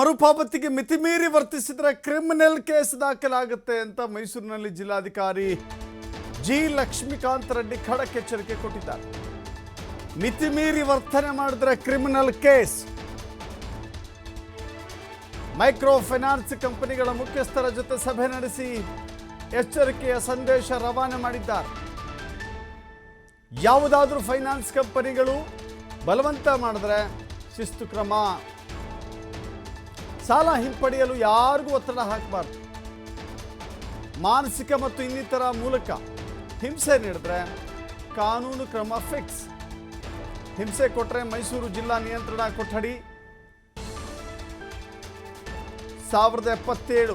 ಮರುಪಾವತಿಗೆ ಮಿತಿಮೀರಿ ವರ್ತಿಸಿದರೆ criminal case ದಾಖಲಾಗುತ್ತೆ ಅಂತ ಮೈಸೂರಿನಲ್ಲಿ ಜಿಲ್ಲಾಧಿಕಾರಿ ಜಿ ಲಕ್ಷ್ಮೀಕಾಂತ್ ರೆಡ್ಡಿ ಖಡಕ್ ಎಚ್ಚರಿಕೆ ಕೊಟ್ಟಿದ್ದಾರೆ. ಮಿತಿಮೀರಿ ವರ್ತನೆ ಮಾಡಿದ್ರೆ ಕ್ರಿಮಿನಲ್ ಕೇಸ್. ಮೈಕ್ರೋ ಫೈನಾನ್ಸ್ ಕಂಪನಿಗಳ ಮುಖ್ಯಸ್ಥರ ಜೊತೆ ಸಭೆ ನಡೆಸಿ ಎಚ್ಚರಿಕೆಯ ಸಂದೇಶ ರವಾನೆ ಮಾಡಿದ್ದಾರೆ. ಯಾವುದಾದ್ರೂ ಫೈನಾನ್ಸ್ ಕಂಪನಿಗಳು ಬಲವಂತ ಮಾಡಿದ್ರೆ ಶಿಸ್ತು ಕ್ರಮ. ಸಾಲ ಹಿಂಪಡೆಯಲು ಯಾರಿಗೂ ಒತ್ತಡ ಹಾಕಬಾರ್ದು. ಮಾನಸಿಕ ಮತ್ತು ಇನ್ನಿತರ ಮೂಲಕ ಹಿಂಸೆ ನೀಡಿದ್ರೆ ಕಾನೂನು ಕ್ರಮ ಫಿಕ್ಸ್ ಹಿಂಸೆ ಕೊಟ್ಟರೆ ಮೈಸೂರು ಜಿಲ್ಲಾ ನಿಯಂತ್ರಣ ಕೊಠಡಿ. ಸಾವಿರದ ಎಪ್ಪತ್ತೇಳು,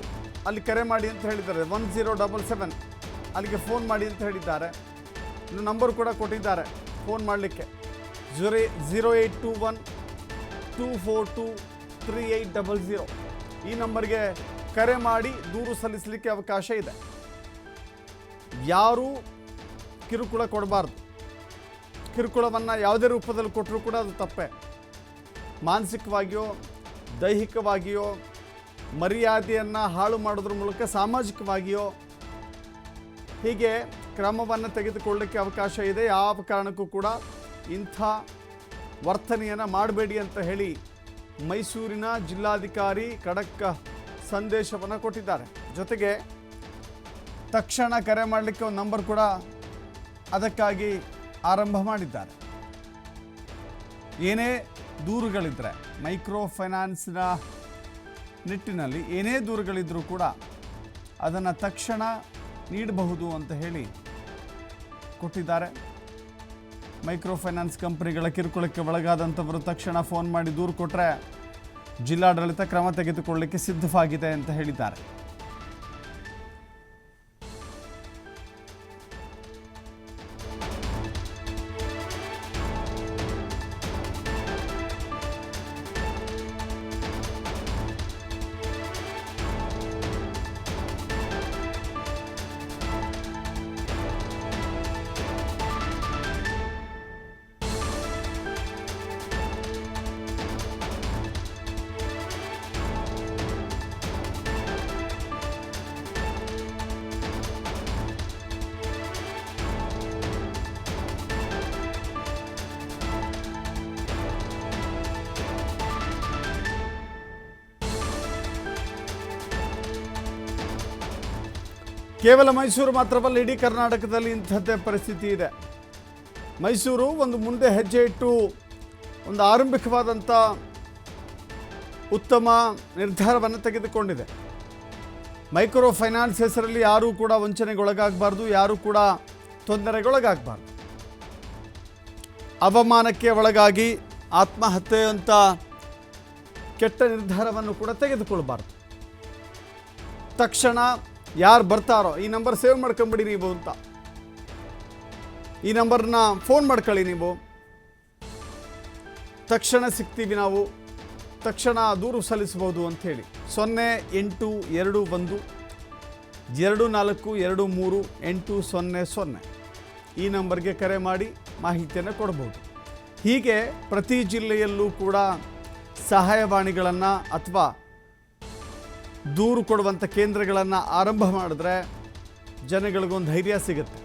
ಅಲ್ಲಿ ಕರೆ ಮಾಡಿ ಅಂತ ಹೇಳಿದ್ದಾರೆ. ಒನ್ ಜೀರೋ ಡಬಲ್ ಸೆವೆನ್, ಅಲ್ಲಿಗೆ ಫೋನ್ ಮಾಡಿ ಅಂತ ಹೇಳಿದ್ದಾರೆ. ಇನ್ನು ನಂಬರ್ ಕೂಡ ಕೊಟ್ಟಿದ್ದಾರೆ. ಫೋನ್ ಮಾಡಲಿಕ್ಕೆ. Zero zero eight two one, two four two three eight double zero. ಈ ನಂಬರ್ಗೆ ಕರೆ ಮಾಡಿ ದೂರು ಸಲ್ಲಿಸಲಿಕ್ಕೆ ಅವಕಾಶ ಇದೆ. ಯಾರೂ ಕಿರುಕುಳ ಕೊಡಬಾರ್ದು. ಕಿರುಕುಳವನ್ನು ಯಾವುದೇ ರೂಪದಲ್ಲಿ ಕೊಟ್ಟರೂ ಕೂಡ ಅದು ತಪ್ಪೆ. ಮಾನಸಿಕವಾಗಿಯೋ, ದೈಹಿಕವಾಗಿಯೋ, ಮರ್ಯಾದೆಯನ್ನು ಹಾಳು ಮಾಡೋದ್ರ ಮೂಲಕ ಸಾಮಾಜಿಕವಾಗಿಯೋ ಹೀಗೆ ಕ್ರಮವನ್ನು ತೆಗೆದುಕೊಳ್ಳಲಿಕ್ಕೆ ಅವಕಾಶ ಇದೆ. ಯಾವ ಕಾರಣಕ್ಕೂ ಕೂಡ ಇಂಥ ವರ್ತನೆಯನ್ನು ಮಾಡಬೇಡಿ ಅಂತ ಹೇಳಿ ಮೈಸೂರಿನ ಜಿಲ್ಲಾಧಿಕಾರಿ ಖಡಕ್ ಸಂದೇಶವನ್ನು ಕೊಟ್ಟಿದ್ದಾರೆ. ಜೊತೆಗೆ ತಕ್ಷಣ ಕರೆ ಮಾಡಲಿಕ್ಕೆ ಒಂದು ನಂಬರ್ ಕೂಡ ಅದಕ್ಕಾಗಿ ಆರಂಭ ಮಾಡಿದ್ದಾರೆ. ಏನೇ ದೂರುಗಳಿದ್ದರೆ ಮೈಕ್ರೋ ಫೈನಾನ್ಸ್ನ ನಿಟ್ಟಿನಲ್ಲಿ ಏನೇ ದೂರುಗಳಿದ್ದರೂ ಕೂಡ ಅದನ್ನು ತಕ್ಷಣ ನೀಡಬಹುದು ಅಂತ ಹೇಳಿ ಕೊಟ್ಟಿದ್ದಾರೆ. ಮೈಕ್ರೋ ಫೈನಾನ್ಸ್ ಕಂಪನಿಗಳ ಕಿರುಕುಳಕ್ಕೆ ಒಳಗಾದಂಥವರು ತಕ್ಷಣ ಫೋನ್ ಮಾಡಿ ದೂರು ಕೊಟ್ಟರೆ ಜಿಲ್ಲಾಡಳಿತ ಕ್ರಮ ತೆಗೆದುಕೊಳ್ಳಲಿಕ್ಕೆ ಸಿದ್ಧವಾಗಿದೆ ಅಂತ ಹೇಳಿದ್ದಾರೆ. ಕೇವಲ ಮೈಸೂರು ಮಾತ್ರವಲ್ಲ, ಇಡೀ ಕರ್ನಾಟಕದಲ್ಲಿ ಇಂಥದ್ದೇ ಪರಿಸ್ಥಿತಿ ಇದೆ. ಮೈಸೂರು ಒಂದು ಮುಂದೆ ಹೆಜ್ಜೆ ಇಟ್ಟು ಒಂದು ಆರಂಭಿಕವಾದಂಥ ಉತ್ತಮ ನಿರ್ಧಾರವನ್ನು ತೆಗೆದುಕೊಂಡಿದೆ. ಮೈಕ್ರೋ ಫೈನಾನ್ಸ್ ಹೆಸರಲ್ಲಿ ಯಾರೂ ಕೂಡ ವಂಚನೆಗೊಳಗಾಗಬಾರ್ದು, ಯಾರೂ ಕೂಡ ತೊಂದರೆಗೊಳಗಾಗಬಾರ್ದು. ಅವಮಾನಕ್ಕೆ ಒಳಗಾಗಿ ಆತ್ಮಹತ್ಯೆ ಅಂತ ಕೆಟ್ಟ ನಿರ್ಧಾರವನ್ನು ಕೂಡ ತೆಗೆದುಕೊಳ್ಬಾರ್ದು. ತಕ್ಷಣ ಯಾರು ಬರ್ತಾರೋ, ಈ ನಂಬರ್ ಸೇವ್ ಮಾಡ್ಕೊಂಬಿಡಿ ನೀವು ಅಂತ. ಈ ನಂಬರ್ನ ಫೋನ್ ಮಾಡ್ಕೊಳ್ಳಿ ನೀವು. ತಕ್ಷಣ ಸಿಗ್ತೀವಿ ನಾವು. ತಕ್ಷಣ ದೂರು ಸಲ್ಲಿಸಬಹುದು ಅಂಥೇಳಿ. ಸೊನ್ನೆ ಎಂಟು ಎರಡು ಒಂದು, ಎರಡು ನಾಲ್ಕು ಎರಡು ಮೂರು ಎಂಟು ಸೊನ್ನೆ ಸೊನ್ನೆ. ಈ ನಂಬರ್ಗೆ ಕರೆ ಮಾಡಿ ಮಾಹಿತಿಯನ್ನು ಕೊಡ್ಬೋದು. ಹೀಗೆ ಪ್ರತಿ ಜಿಲ್ಲೆಯಲ್ಲೂ ಕೂಡ ಸಹಾಯವಾಣಿಗಳನ್ನು ಅಥವಾ ದೂರು ಕೊಡುವಂಥ ಕೇಂದ್ರಗಳನ್ನು ಆರಂಭ ಮಾಡಿದ್ರೆ ಜನಗಳಿಗೊಂದು ಧೈರ್ಯ ಸಿಗುತ್ತೆ.